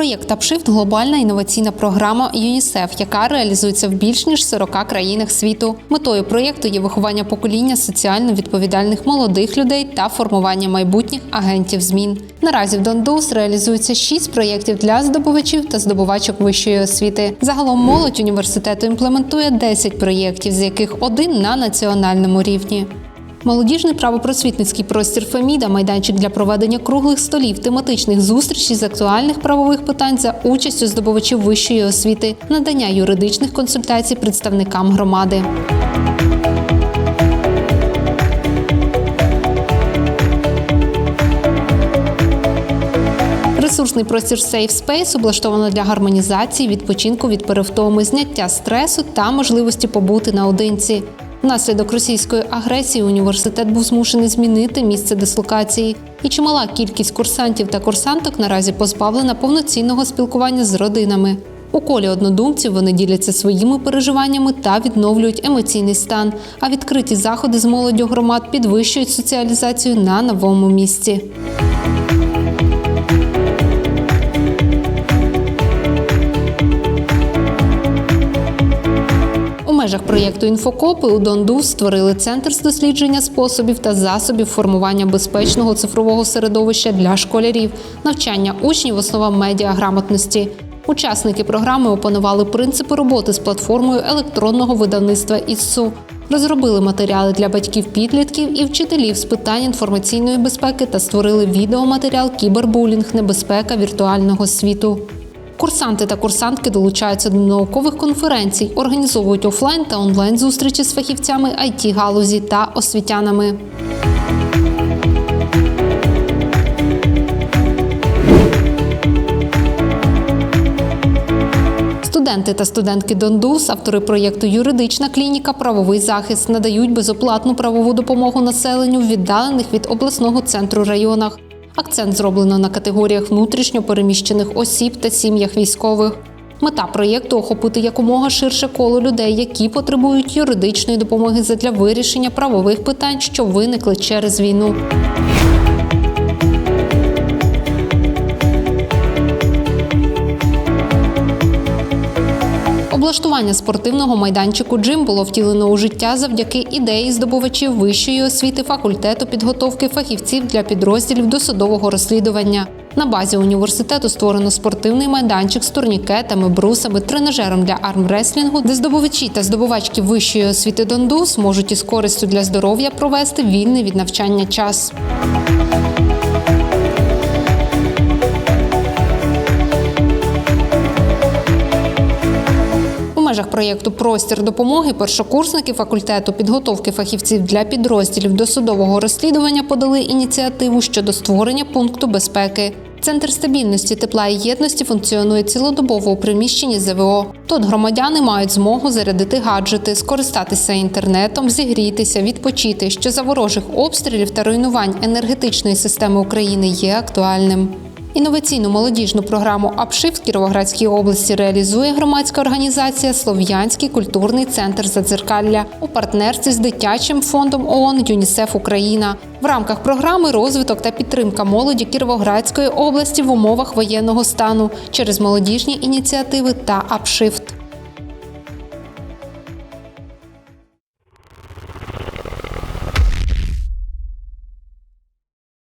Проєкт «Апшифт» – глобальна інноваційна програма ЮНІСЕФ, яка реалізується в більш ніж 40 країнах світу. Метою проєкту є виховання покоління соціально відповідальних молодих людей та формування майбутніх агентів змін. Наразі в Дондус реалізується 6 проєктів для здобувачів та здобувачок вищої освіти. Загалом молодь університету імплементує 10 проєктів, з яких один на національному рівні. Молодіжний правопросвітницький простір Феміда майданчик для проведення круглих столів, тематичних зустрічей з актуальних правових питань за участю здобувачів вищої освіти, надання юридичних консультацій представникам громади. Ресурсний простір Safe Space облаштовано для гармонізації, відпочинку від перевтоми, зняття стресу та можливості побути наодинці. Внаслідок російської агресії університет був змушений змінити місце дислокації, і чимала кількість курсантів та курсанток наразі позбавлена повноцінного спілкування з родинами. У колі однодумців вони діляться своїми переживаннями та відновлюють емоційний стан. А відкриті заходи з молоддю громад підвищують соціалізацію на новому місці. Межах проєкту Інфокопи у Донду створили центр з дослідження способів та засобів формування безпечного цифрового середовища для школярів, навчання учнів основам медіаграмотності. Учасники програми опанували принципи роботи з платформою електронного видавництва ІСУ, розробили матеріали для батьків підлітків і вчителів з питань інформаційної безпеки та створили відеоматеріал Кібербулінг Небезпека віртуального світу. Курсанти та курсантки долучаються до наукових конференцій, організовують офлайн та онлайн зустрічі з фахівцями it галузі та освітянами. Студенти та студентки Дондус, автори проєкту Юридична клініка, правовий захист надають безоплатну правову допомогу населенню віддалених від обласного центру районах. Акцент зроблено на категоріях внутрішньо переміщених осіб та сім'ях військових. Мета проєкту охопити якомога ширше коло людей, які потребують юридичної допомоги задля вирішення правових питань, що виникли через війну. Облаштування спортивного майданчику джим було втілено у життя завдяки ідеї здобувачів вищої освіти факультету підготовки фахівців для підрозділів досудового розслідування. На базі університету створено спортивний майданчик з турнікетами, брусами, тренажером для армреслінгу, де здобувачі та здобувачки вищої освіти Дондус можуть із користю для здоров'я провести вільний від навчання час. Проєкту Простір допомоги першокурсники факультету підготовки фахівців для підрозділів досудового розслідування подали ініціативу щодо створення пункту безпеки. Центр стабільності тепла і єдності функціонує цілодобово у приміщенні ЗВО. Тут громадяни мають змогу зарядити гаджети, скористатися інтернетом, зігрітися, відпочити, що за ворожих обстрілів та руйнувань енергетичної системи України є актуальним. Інноваційну молодіжну програму «Апшифт» в Кіровоградській області реалізує громадська організація Слов'янський культурний центр Задзеркалля у партнерстві з дитячим фондом ООН ЮНІСЕФ Україна в рамках програми розвиток та підтримка молоді Кіровоградської області в умовах воєнного стану через молодіжні ініціативи та «Апшифт».